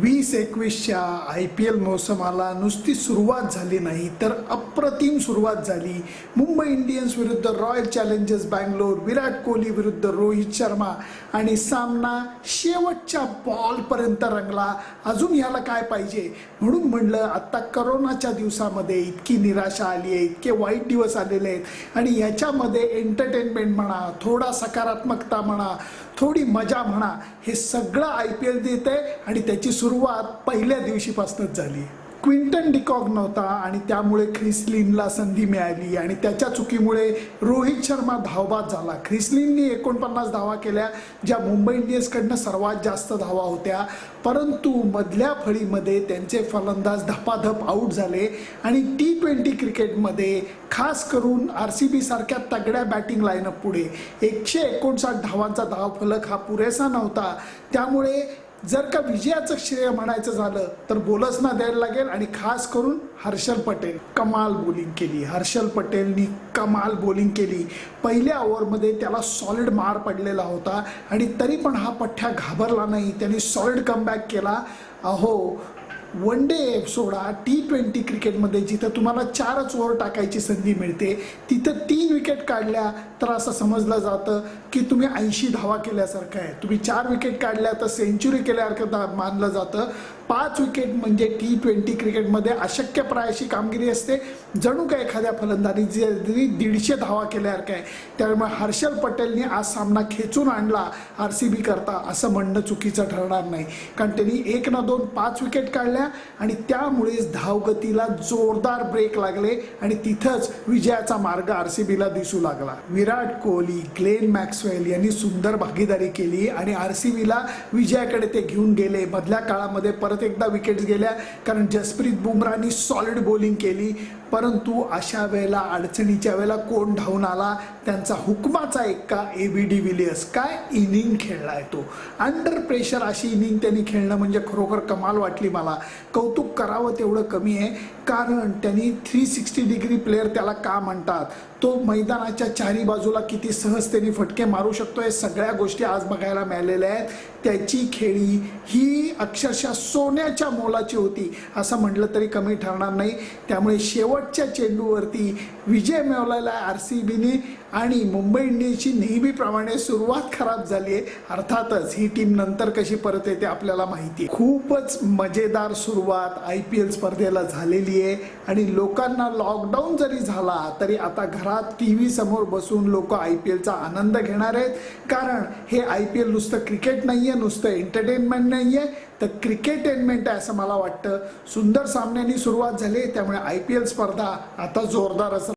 वीस एकवीसच्या I P L मोसमाला नुसती सुरुवात झाली नाही तर अप्रतिम सुरुवात झाली. मुंबई इंडियन्स विरुद्ध रॉयल चॅलेंजर्स बँगलोर विराट कोहली विरुद्ध रोहित शर्मा आणि सामना शेवटच्या बॉलपर्यंत रंगला. अजून याला काय पाहिजे? म्हणून म्हणलं आत्ता करोनाच्या दिवसामध्ये इतकी निराशा आली आहे इतके वाईट दिवस आलेले आहेत. आणि याच्यामध्ये एंटरटेनमेंट म्हणा थोडा सकारात्मकता म्हणा थोडी मजा म्हणा हे सगळं आय पी एल देत आहे आणि त्याची सुरुवात पहिल्या दिवशीपासूनच झाली. क्विंटन डिकॉक नव्हता आणि त्यामुळे ख्रिसलिनला संधी मिळाली आणि त्याच्या चुकीमुळे रोहित शर्मा धावबाद झाला. ख्रिसलिननी एकोणपन्नास धावा केल्या ज्या मुंबई इंडियन्सकडनं सर्वात जास्त धावा होत्या. परंतु मधल्या फळीमध्ये त्यांचे फलंदाज धपाधप आऊट झाले आणि टी ट्वेंटी क्रिकेटमध्ये खास करून आर सी बी सारख्या तगड्या बॅटिंग लाईनअप पुढे. एकशे एकोणसाठ धावांचा धावफलक हा पुरेसा नव्हता. त्यामुळे जर का विजयाचं श्रेय म्हणायचं झालं तर बोलसना द्यायला लागेल आणि खास करून हर्षल पटेल. कमाल बॉलिंग केली. हर्षल पटेलनी कमाल बॉलिंग केली. पहिल्या ओव्हरमध्ये त्याला सॉलिड मार पडलेला होता आणि तरी पण हा पठ्ठ्या घाबरला नाही. त्यांनी सॉलिड कमबॅक केला. अहो वन डे सोडा टी ट्वेंटी क्रिकेटमध्ये जिथं तुम्हाला चारच ओव्हर टाकायची संधी मिळते. तिथं तीन विकेट काढल्या तर असं समजलं जातं की तुम्ही ऐंशी धावा केल्यासारखं आहे. तुम्ही चार विकेट काढल्या तर सेंचुरी केल्यासारखं दा- मानलं जातं. पाच विकेट म्हणजे टी ट्वेंटी क्रिकेटमध्ये अशक्यप्राय अशी कामगिरी असते. जणू काय एखाद्या फलंदाजी दीडशे धावा केल्यासारखं आहे त्यामुळे हर्षल पटेलने आज सामना खेचून आणला आर सी बी करता असं म्हणणं चुकीचं ठरणार नाही. कारण त्यांनी एक ना दोन पाच विकेट काढल्या आणि त्यामुळेच धावगतीला जोरदार ब्रेक लागले आणि तिथंच विजयाचा मार्ग आर सी बीला दिसू लागला. विराट कोहली ग्लेन मॅक्सवेल यांनी सुंदर भागीदारी केली आणि आर सी बीला विजयाकडे ते घेऊन गेले. मधल्या काळामध्ये परत एकदा विकेट्स गेल्या कारण जसप्रीत बुमराहनी सॉलिड बॉलिंग केली. परंतु अशा वेळेला अडचणीच्या वेळेला कोण धावून आला? त्यांचा हुकमाचा एक्का ए बी डी विलियर्स. काय इनिंग खेळलाय तो. अंडर प्रेशर अशी इनिंग त्यांनी खेळणं म्हणजे खरोखर कमाल वाटली मला. कौतुक करावं तेवढं कमी आहे कारण त्यांनी थ्री सिक्स्टी डिग्री प्लेअर त्याला का म्हणतात? तो मैदानाच्या चारी बाजूला किती सहजतेने फटके मारू शकतो हे सगळ्या गोष्टी आज बघायला मिळालेल्या आहेत. त्याची खेळी ही अक्षरशः सोन्याच्या मोलाची होती. असं म्हटलं तरी कमी ठरणार नाही. त्यामुळे शेवटच्या चेंडूवरती विजय मिळवलेला आहे आर सी बीने. आणि मुंबई इंडियन्सची नेहमीप्रमाणे सुरुवात खराब झाली आहे. अर्थातच ही टीम नंतर कशी परत येते आपल्याला माहिती आहे. खूपच मजेदार सुरुवात आय पी एल स्पर्धेला झालेली आहे. आणि लोकांना लॉकडाऊन जरी झाला तरी आता घरात टी व्ही समोर बसून लोक आय पी एलचा आनंद घेणार आहेत. कारण हे आय पी एल नुसतं क्रिकेट नाही आहे नुसतं एंटरटेनमेंट नाही आहे तर क्रिकेटेनमेंट आहे असं मला वाटतं. सुंदर सामन्यांनी सुरुवात झाली त्यामुळे आय पी एल स्पर्धा आता जोरदार असं